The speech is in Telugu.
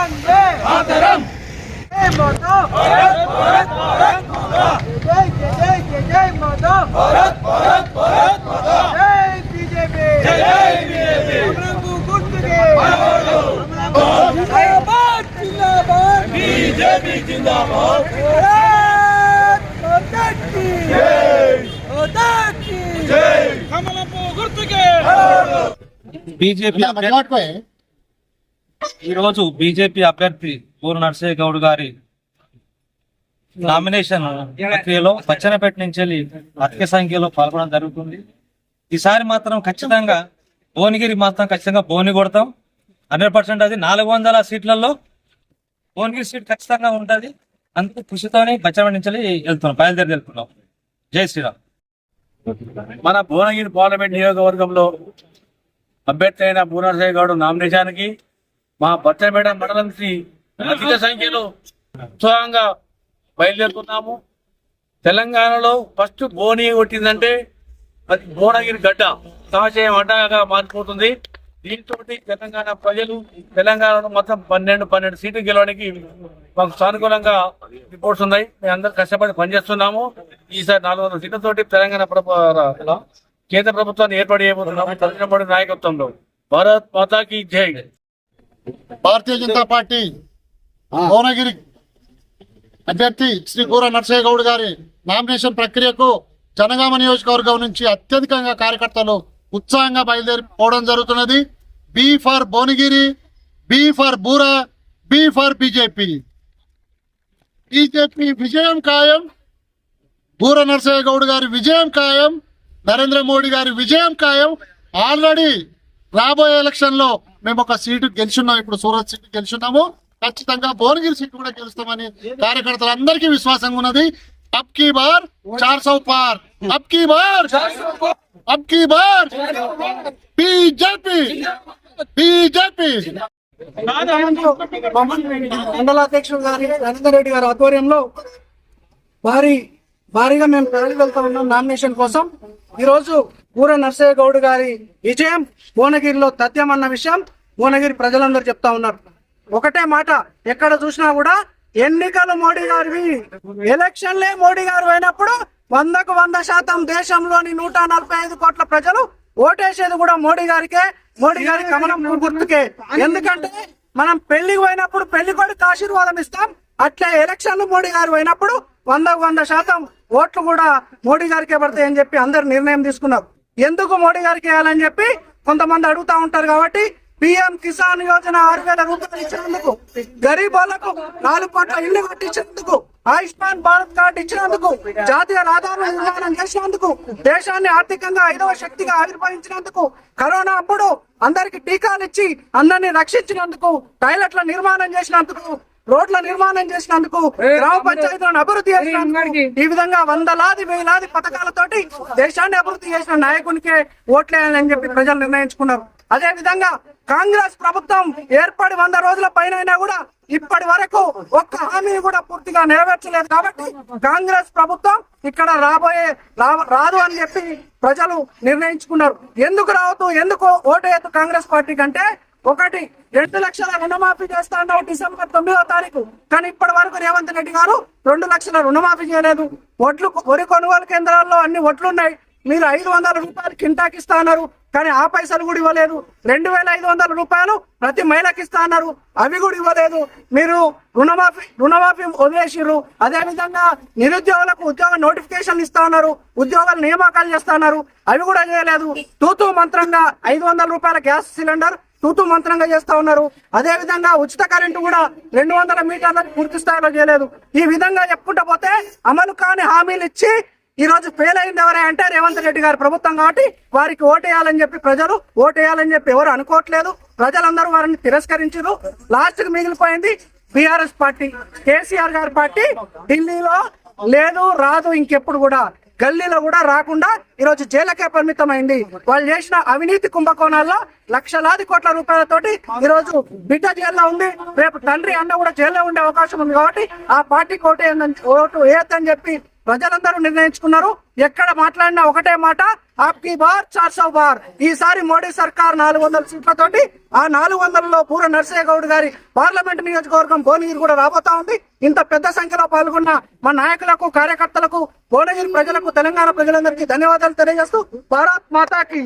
వందే మాతరం జై మాతా భారత్ భారత్ భారత్ మాతా జై జై జై జై జై మాతా భారత్ భారత్ బీజేపీ అభ్యర్థి పూర్ నర్సయ్య గౌడ్ గారి నామినేషన్ ప్రక్రియలో పచ్చనపేట నుంచి వెళ్ళి అధిక సంఖ్యలో పాల్గొనడం జరుగుతుంది. ఈసారి మాత్రం ఖచ్చితంగా భువనగిరి మాత్రం ఖచ్చితంగా భువని కొడతాం. హండ్రెడ్ పర్సెంట్ అది నాలుగు వందల సీట్లలో భువనగిరి సీట్ ఖచ్చితంగా ఉంటుంది. అందుకు కృషితోనే పచ్చనపేట నుంచి వెళ్తున్నాం బయలుదేరి వెళ్తున్నాం. జై శ్రీరామ్. మన భువనగిరి పార్లమెంట్ నియోజకవర్గంలో అభ్యర్థి అయిన భువనర్సయ్య గౌడ్ నామినేషన్కి మా బచ్చపేట మండలం నుంచి అధిక సంఖ్యలో ఉత్సాహంగా బయలుదేరుతున్నాము. తెలంగాణలో ఫస్ట్ బోని కొట్టిందంటే అది భువనగిరి గడ్డ. సహజయం అడ్డగా మారిపోతుంది. దీంతో తెలంగాణ ప్రజలు తెలంగాణలో మొత్తం పన్నెండు పన్నెండు సీట్లు గెలవడానికి మాకు సానుకూలంగా రిపోర్ట్స్ ఉన్నాయి. మేము అందరూ కష్టపడి పనిచేస్తున్నాము. ఈసారి నాలుగు వందల సీట్లతోటి తెలంగాణ ప్రభుత్వ కేంద్ర ప్రభుత్వాన్ని ఏర్పాటు చేయబోతున్నాము. నరేంద్ర మోడీ నాయకత్వంలో. భారత్ మాతాకి జై. భారతీయ జనతా పార్టీ భువనగిరి అభ్యర్థి శ్రీ కూర నరసయ్య గౌడ్ గారి నామినేషన్ ప్రక్రియకు జనగామ నియోజకవర్గం నుంచి అత్యధికంగా కార్యకర్తలు ఉత్సాహంగా బయలుదేరి పోవడం జరుగుతున్నది. B for Bhuvanagiri B for Boora B for BJP. BJP విజయం ఖాయం బూర నరసయ్య గౌడ్ గారి విజయం ఖాయం నరేంద్ర మోడీ గారి విజయం ఖాయం. ఆల్రెడీ రాబోయే ఎలక్షన్లో మేము ఒక సీటు గెలిచున్నాం ఇప్పుడు సూరత్ సీటు గెలుచున్నాము. ఖచ్చితంగా భువనగిరి సీటు కూడా గెలుస్తామని కార్యకర్తలందరికీ విశ్వాసంగా ఉన్నది. అబ్ కీ బార్ చార్ సౌ పార్. అబ్ కీ బార్ అబ్ కీ బార్. BJP BJP. మండల అధ్యక్షుడు గారి నరేందర్ రెడ్డి గారి ఆధ్వర్యంలో భారీ భారీగా మేము తరలి వెళ్తా ఉన్నాం నామినేషన్ కోసం. ఈరోజు పూర నర్సయ్య గౌడ్ గారి విజయం భువనగిరిలో తథ్యం అన్న విషయం భువనగిరి ప్రజలందరూ చెప్తా ఉన్నారు. ఒకటే మాట ఎక్కడ చూసినా కూడా ఎన్నికలు మోడీ గారివి. ఎలక్షన్లే మోడీ గారు అయినప్పుడు వందకు వంద శాతం దేశంలోని నూట నలభై ఐదు కోట్ల ప్రజలు ఓటేసేది కూడా మోడీ గారికే. మోడీ గారి కమలం గుర్తుకే. ఎందుకంటే మనం పెళ్ళికి పోయినప్పుడు పెళ్ళి కొడుకు ఆశీర్వాదం ఇస్తాం. అట్లే ఎలక్షన్లు మోడీ గారు పోయినప్పుడు వందకు వంద శాతం ఓట్లు కూడా మోడీ గారికే పడతాయని చెప్పి అందరు నిర్ణయం తీసుకున్నారు. ఎందుకు మోడీ గారికి వేయాలని చెప్పి కొంతమంది అడుగుతా ఉంటారు కాబట్టి పిఎం కిసాన్ యోజన ఆరు వేల రూపాయలు ఇచ్చినందుకు గరీబ్ నాలుగు కోట్ల ఇల్లు కట్టించినందుకు ఆయుష్మాన్ భారత్ కార్డు ఇచ్చినందుకు జాతీయ రహదారుల నిర్మాణం చేసినందుకు దేశాన్ని ఆర్థికంగా ఐదవ శక్తిగా ఆవిర్భవించినందుకు కరోనా అప్పుడు అందరికి టీకాలు ఇచ్చి అందరినీ రక్షించినందుకు టాయిలెట్ల నిర్మాణం చేసినందుకు రోడ్ల నిర్మాణం చేసినందుకు గ్రామ పంచాయతీలను అభివృద్ధి చేసినందుకు ఈ విధంగా వందలాది వేలాది పథకాలతోటి దేశాన్ని అభివృద్ధి చేసిన నాయకునికే ఓట్లేయాలని చెప్పి ప్రజలు నిర్ణయించుకున్నారు. అదే విధంగా కాంగ్రెస్ ప్రభుత్వం ఏర్పడి వంద రోజుల పైన కూడా ఇప్పటి వరకు ఒక్క హామీని కూడా పూర్తిగా నెరవేర్చలేదు కాబట్టి కాంగ్రెస్ ప్రభుత్వం ఇక్కడ రాబోయే రాదు అని చెప్పి ప్రజలు నిర్ణయించుకున్నారు. ఎందుకు రావద్దు? ఎందుకు ఓటేయద్దు కాంగ్రెస్ పార్టీ కంటే ఒకటి రెండు లక్షల రుణమాఫీ చేస్తా అన్నావు డిసెంబర్ తొమ్మిదో తారీఖు. కానీ ఇప్పటి వరకు రేవంత్ రెడ్డి గారు రెండు లక్షల రుణమాఫీ చేయలేదు. ఒట్లు వరి కొనుగోలు కేంద్రాల్లో అన్ని ఒట్లు ఉన్నాయి మీరు ఐదు వందల రూపాయలు కింటాకి ఇస్తా అన్నారు. కానీ ఆ పైసలు కూడా ఇవ్వలేదు. రెండు వేల ఐదు వందల రూపాయలు ప్రతి మహిళకి ఇస్తా అన్నారు. అవి కూడా ఇవ్వలేదు. మీరు రుణమాఫీ రుణమాఫీ వదిలేసిర్రు. అదే విధంగా నిరుద్యోగులకు ఉద్యోగ నోటిఫికేషన్ ఇస్తా ఉన్నారు ఉద్యోగాల నియామకాలు చేస్తా ఉన్నారు అవి కూడా చేయలేదు. తూతూ మంత్రంగా ఐదు వందల రూపాయల గ్యాస్ సిలిండర్ తూతూ మంత్రంగా చేస్తా ఉన్నారు. అదే విధంగా ఉచిత కరెంటు కూడా రెండు వందల మీటర్లకు పూర్తి స్థాయిలో చేయలేదు. ఈ విధంగా చెప్పుకుంటూ పోతే అమలు కాని హామీలు ఇచ్చి ఈ రోజు ఫెయిల్ అయింది ఎవరే అంటే రేవంత్ రెడ్డి గారి ప్రభుత్వం కాబట్టి వారికి ఓటేయాలని చెప్పి ప్రజలు ఓటేయాలని చెప్పి ఎవరు అనుకోవట్లేదు. ప్రజలందరూ వారిని తిరస్కరించారు. లాస్ట్కి మిగిలిపోయింది బీఆర్ఎస్ పార్టీ కేసీఆర్ గారి పార్టీ. ఢిల్లీలో లేదు రాదు ఇంకెప్పుడు కూడా. గల్లీలో కూడా రాకుండా ఈరోజు జైలకే పరిమితమైంది. వాళ్ళు చేసిన అవినీతి కుంభకోణాల్లో లక్షలాది కోట్ల రూపాయలతోటి ఈరోజు రోజు బిడ్డ జైల్లో ఉంది. రేపు తండ్రి అన్న కూడా జైల్లో ఉండే అవకాశం ఉంది కాబట్టి ఆ పార్టీ ఓటు ఓటు వేయొద్దని చెప్పి ప్రజలందరూ నిర్ణయించుకున్నారు. ఎక్కడ మాట్లాడినా ఒకటే మాట ఆప్కి బార్ చార్ సౌ బార్. ఈసారి మోడీ సర్కార్ నాలుగు వందల సీట్లతోటి ఆ నాలుగు వందలలో పూర నర్సయ్య గౌడ్ గారి పార్లమెంట్ నియోజకవర్గం భువనగిరి కూడా రాబోతా ఉంది. ఇంత పెద్ద సంఖ్యలో పాల్గొన్న మా నాయకులకు కార్యకర్తలకు భువనగిరి ప్రజలకు తెలంగాణ ప్రజలందరికీ ధన్యవాదాలు తెలియజేస్తూ భారత్ మాతాకి